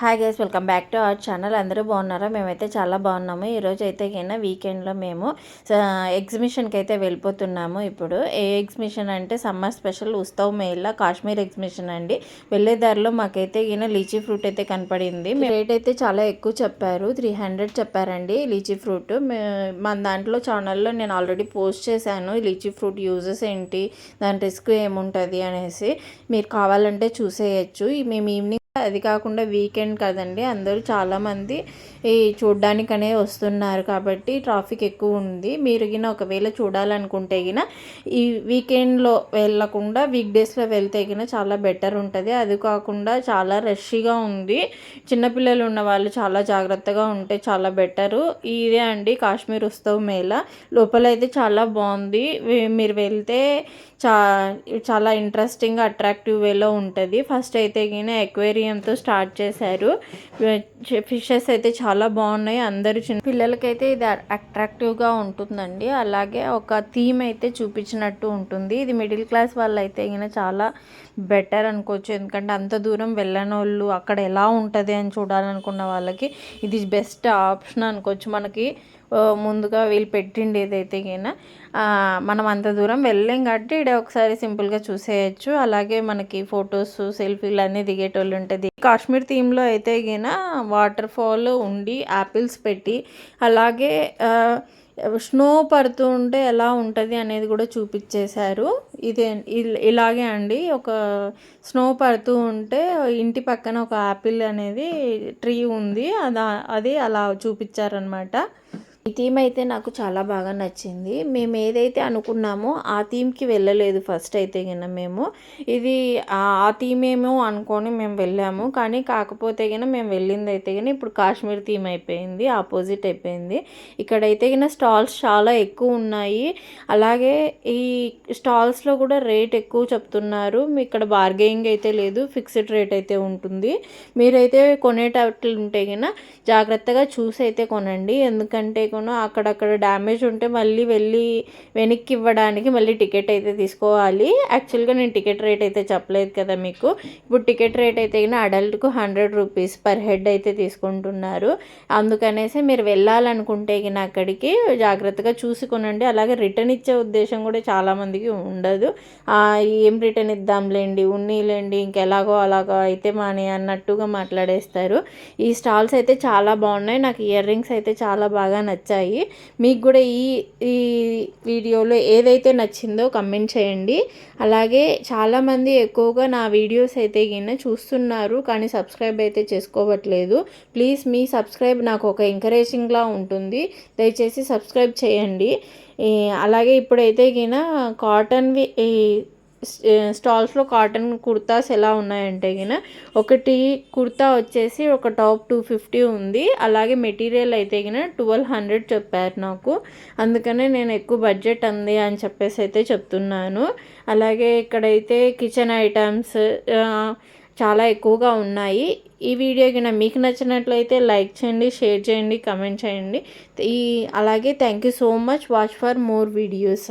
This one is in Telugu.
Hi guys welcome back to our channel అందరూ బాగున్నారా? మేమైతే చాలా బాగున్నాము. ఈరోజు అయితే కైనా వీకెండ్లో మేము ఎగ్జిబిషన్కి అయితే వెళ్ళిపోతున్నాము ఇప్పుడు. ఏ ఎగ్జిబిషన్ అంటే summer special Utsav mela Kashmir exhibition అండి. వెళ్ళే దారిలో మాకైతే ఈయన లీచీ ఫ్రూట్ అయితే కనపడింది. రేట్ అయితే చాలా ఎక్కువ చెప్పారు. త్రీ హండ్రెడ్ చెప్పారండి లీచీ ఫ్రూట్. మన దాంట్లో ఛానల్లో నేను ఆల్రెడీ పోస్ట్ చేశాను లీచీ ఫ్రూట్ యూజెస్ ఏంటి దాని రిస్క్ ఏముంటుంది అనేసి. మీరు కావాలంటే చూసేయచ్చు. మేము ఈవినింగ్ అది కాకుండా వీకెండ్ కదండి అందరూ చాలామంది ఈ చూడ్డానికనే వస్తున్నారు కాబట్టి ట్రాఫిక్ ఎక్కువ ఉంది. మీరు గిన ఒకవేళ చూడాలనుకుంటే గిన ఈ వీకెండ్లో వెళ్ళకుండా వీక్ డేస్లో వెళ్తే గిన చాలా బెటర్ ఉంటుంది. అది కాకుండా చాలా రష్గా ఉంది. చిన్నపిల్లలు ఉన్న వాళ్ళు చాలా జాగ్రత్తగా ఉంటే చాలా బెటరు. ఇదే అండి కాశ్మీర్ ఉత్సవ్ మేళ. లోపలైతే చాలా బాగుంది మీరు వెళ్తే చా చాలా ఇంట్రెస్టింగ్ అట్రాక్టివ్ వేలో ఉంటుంది. ఫస్ట్ అయితే గిన ఎక్వేరియంతో స్టార్ట్ చేశారు. ఫిషెస్ అయితే చాలా చాలా బాగున్నాయి. అందరూ చిన్న పిల్లలకైతే ఇది అట్రాక్టివ్గా ఉంటుందండి. అలాగే ఒక థీమ్ అయితే చూపించినట్టు ఉంటుంది. ఇది మిడిల్ క్లాస్ వాళ్ళు అయితే చాలా బెటర్ అనుకోవచ్చు. ఎందుకంటే అంత దూరం వెళ్ళని వాళ్ళు అక్కడ ఎలా ఉంటుంది అని చూడాలనుకున్న వాళ్ళకి ఇది బెస్ట్ ఆప్షన్ అనుకోవచ్చు. మనకి ముందుగా వీళ్ళు పెట్టిండి ఏదైతే గిన మనం అంత దూరం వెళ్ళలేం కాబట్టి ఇక్కడ ఒకసారి సింపుల్గా చూసేయచ్చు. అలాగే మనకి ఫొటోస్ సెల్ఫీలు అన్నీ దిగేటోళ్ళు ఉంటుంది. కాశ్మీర్ థీమ్లో అయితే గిన వాటర్ ఫాల్ ఉండి యాపిల్స్ పెట్టి అలాగే స్నో పడుతూ ఉంటే ఎలా ఉంటుంది అనేది కూడా చూపించేశారు ఇదే ఇలాగే అండి. ఒక స్నో పడుతూ ఉంటే ఇంటి పక్కన ఒక యాపిల్ అనేది ట్రీ ఉంది. అది అది అలా చూపించారనమాట ఈ థీమ్ అయితే నాకు చాలా బాగా నచ్చింది. మేము ఏదైతే అనుకున్నామో ఆ థీమ్కి వెళ్ళలేదు ఫస్ట్ అయితే కింద మేము. ఇది ఆ థీమ్ ఏమో అనుకొని మేము వెళ్ళాము. కానీ కాకపోతే కింద మేము వెళ్ళింది అయితే కానీ ఇప్పుడు కాశ్మీర్ థీమ్ అయిపోయింది ఆపోజిట్ అయిపోయింది. ఇక్కడైతే కింద స్టాల్స్ చాలా ఎక్కువ ఉన్నాయి. అలాగే ఈ స్టాల్స్లో కూడా రేట్ ఎక్కువ చెప్తున్నారు. ఇక్కడ బార్గెయింగ్ అయితే లేదు ఫిక్స్డ్ రేట్ అయితే ఉంటుంది. మీరైతే కొనేటట్లు ఉంటే కింద జాగ్రత్తగా చూసి అయితే కొనండి. ఎందుకంటే కొను అక్కడక్కడ డ్యామేజ్ ఉంటే మళ్ళీ వెళ్ళి వెనక్కి ఇవ్వడానికి మళ్ళీ టికెట్ అయితే తీసుకోవాలి. యాక్చువల్గా నేను టికెట్ రేట్ అయితే చెప్పలేదు కదా మీకు. ఇప్పుడు టికెట్ రేట్ అయితే అడల్ట్కు హండ్రెడ్ రూపీస్ పర్ హెడ్ అయితే తీసుకుంటున్నారు. అందుకనేసి మీరు వెళ్ళాలనుకుంటే అక్కడికి జాగ్రత్తగా చూసుకునండి అలాగే రిటర్న్ ఇచ్చే ఉద్దేశం కూడా చాలామందికి ఉండదు. ఏం రిటర్న్ ఇద్దాంలేండి ఉన్నీలేండి ఇంకెలాగో అలాగో అయితే మాని అన్నట్టుగా మాట్లాడేస్తారు. ఈ స్టాల్స్ అయితే చాలా బాగున్నాయి. నాకు ఇయర్ రింగ్స్ అయితే చాలా బాగా నచ్చాయి. నచ్చాయి. మీకు కూడా ఈ ఈ వీడియోలో ఏదైతే నచ్చిందో కమెంట్ చేయండి. అలాగే చాలామంది ఎక్కువగా నా వీడియోస్ అయితే గిన్న చూస్తున్నారు కానీ సబ్స్క్రైబ్ అయితే చేసుకోవట్లేదు. ప్లీజ్ మీ సబ్స్క్రైబ్ నాకు ఒక ఎంకరేజింగ్లా ఉంటుంది. దయచేసి సబ్స్క్రైబ్ చేయండి. అలాగే ఇప్పుడైతే గిన కాటన్వి స్టాల్స్లో కాటన్ కుర్తాస్ ఎలా ఉన్నాయంటే గిన ఒకటి కుర్తా వచ్చేసి ఒక టాప్ టూ ఫిఫ్టీ ఉంది. అలాగే మెటీరియల్ అయితే గిన ట్వెల్వ్ హండ్రెడ్ చెప్పారు నాకు. అందుకనే నేను ఎక్కువ బడ్జెట్ ఉంది అని చెప్పేసి అయితే చెప్తున్నాను. అలాగే ఇక్కడైతే కిచెన్ ఐటమ్స్ చాలా ఎక్కువగా ఉన్నాయి. ఈ వీడియో కింద మీకు నచ్చినట్లయితే లైక్ చేయండి షేర్ చేయండి కమెంట్ చేయండి. ఈ అలాగే thank you so much. Watch for more videos.